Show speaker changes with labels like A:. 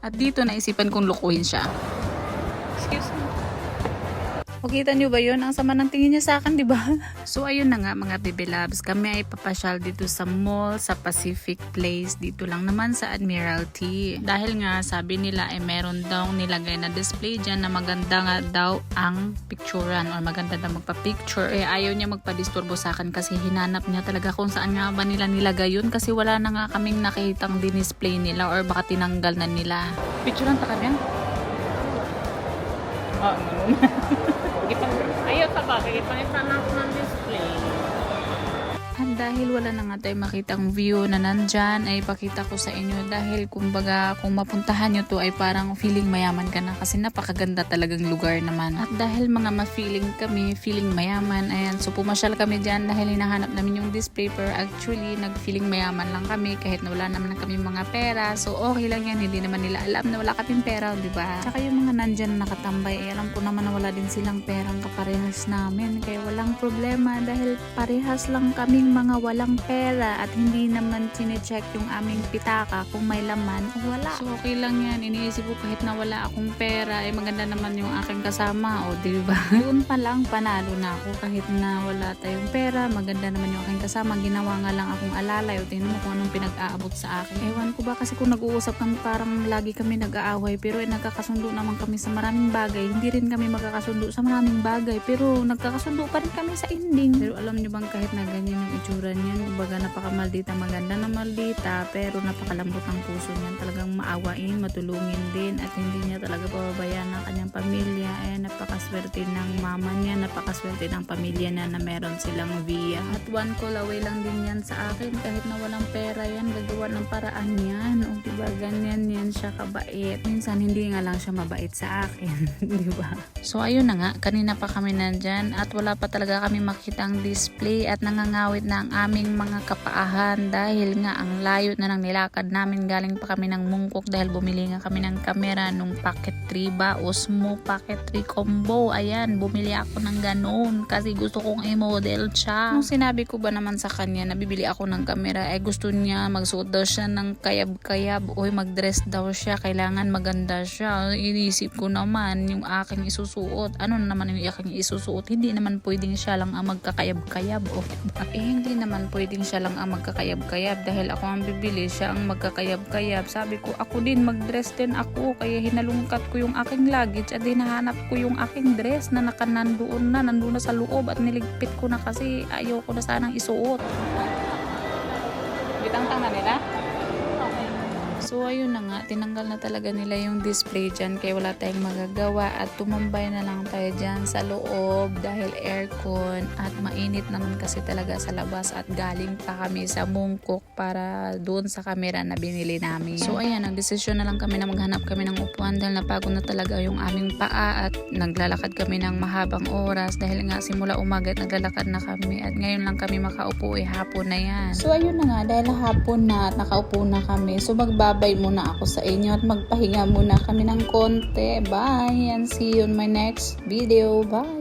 A: At dito naisipan kong lukuhin siya. Excuse me. O kita niyo ba yun? Ang sama ng tingin niya sa akin, di ba? So ayun na nga mga baby loves, kami ay papasyal dito sa mall sa Pacific Place dito lang naman sa Admiralty. Dahil nga sabi nila ay meron daw nilagay na display dyan na maganda nga daw ang picturean or maganda daw magpa-picture. Eh ayaw niya magpa-disturbo sa akin kasi hinanap niya talaga kung saan nga ba nila nilagay yun kasi wala na nga kaming nakitang dinisplay nila or baka tinanggal na nila. Picturean ta kanya? Ah, ganun.
B: Sa bagay, ipangita na ako ng display.
A: At dahil wala na nga tayong makitang view na nandyan, ay pakita ko sa inyo dahil kumbaga kung mapuntahan nyo to ay parang feeling mayaman ka na kasi napakaganda talagang lugar naman. At dahil mga ma-feeling kami, feeling mayaman, ayan, so pumasyal kami dyan dahil hinahanap namin yung display pero actually nag-feeling mayaman lang kami kahit na wala naman kami mga pera. So okay lang yan, hindi naman nila alam na wala kaming pera, di ba? Tsaka yung mga nandyan na nakatambay, ay alam ko naman na wala din silang perang kaparehas namin. Kaya walang problema dahil parehas lang kaming mga walang pera at hindi naman sinecheck yung aming pitaka kung may laman o wala. So okay lang yan. Iniisip ko kahit na wala akong pera, ay maganda naman yung aking kasama. O di ba? Doon pa lang panalo na ako kahit na wala tayong pera. Maganda naman yung aking kasama. Ginawa nga lang akong alalay o tingnan mo kung anong pinag-aabot sa akin. Ewan ko ba kasi kung nag-uusap kami parang lagi kami nag-aaway pero eh, nagkakasundo naman kami sa maraming bagay. Hindi rin kami magkakasundo sa maraming bagay pero nagkakasundo pa rin kami sa ending. Pero alam niyo bang kahit na ganyan yung itsura niyan, kumbaga napakamaldita, maganda na maldita pero napakalambot ng puso niyan. Talagang maawain, matulungin din at hindi niya talaga pababayaan ng kanyang pamilya. Eh, napakaswerte ng mama niya, napakaswerte ng pamilya na na meron silang via. At one call away lang din yan sa akin kahit na walang pera yan, gagawa ng paraan yan. O diba, ganyan yan siya kabait. Minsan hindi nga lang siya mabait sa akin, diba? So ayun na nga, kanina pa kami nandyan at wala pa talaga kami makitang display at nangangawit na ang aming mga kapaahan dahil nga ang layo na ng nilakad namin galing pa kami ng mungkok dahil bumili nga kami ng kamera nung Pocket 3 ba, Osmo Pocket 3 combo. Ayan, bumili ako ng ganun kasi gusto kong i-model siya. Nung sinabi ko ba naman sa kanya na bibili ako ng kamera, eh gusto niya magsuot daw siya ng kayab-kayab o mag-dress daw siya, kailangan maganda siya. Inisip ko naman yung aking isusuot. Ano naman yung aking isusuot? Hindi naman pwedeng siya lang ang magkakayab-kayab o diba? Eh hindi naman pwedeng siya lang ang magkakayab-kayab dahil ako ang bibili, siya ang magkakayab-kayab. Sabi ko, ako din mag-dress din ako kaya hinalungkat ko yung aking luggage at hinahanap ko yung aking dress na nakanandoon na, nandoon na sa loob at niligpit ko na kasi ayaw ko na sanang isuot. Bitang-tang nila? So ayun na nga, tinanggal na talaga nila yung display dyan kaya wala tayong magagawa at tumambay na lang tayo dyan sa loob dahil aircon at mainit naman kasi talaga sa labas at galing pa kami sa Mungkok para doon sa camera na binili namin. So ayan, nagdesisyon na lang kami na maghanap kami ng upuan dahil napagod na talaga yung aming paa at naglalakad kami ng mahabang oras dahil nga simula umaga naglalakad na kami at ngayon lang kami makaupo eh hapon na yan. So ayun na nga, dahil hapon na at nakaupo na kami, so magbabay muna ako sa inyo at magpahinga muna kami ng konti. Bye and see you on my next video. Bye!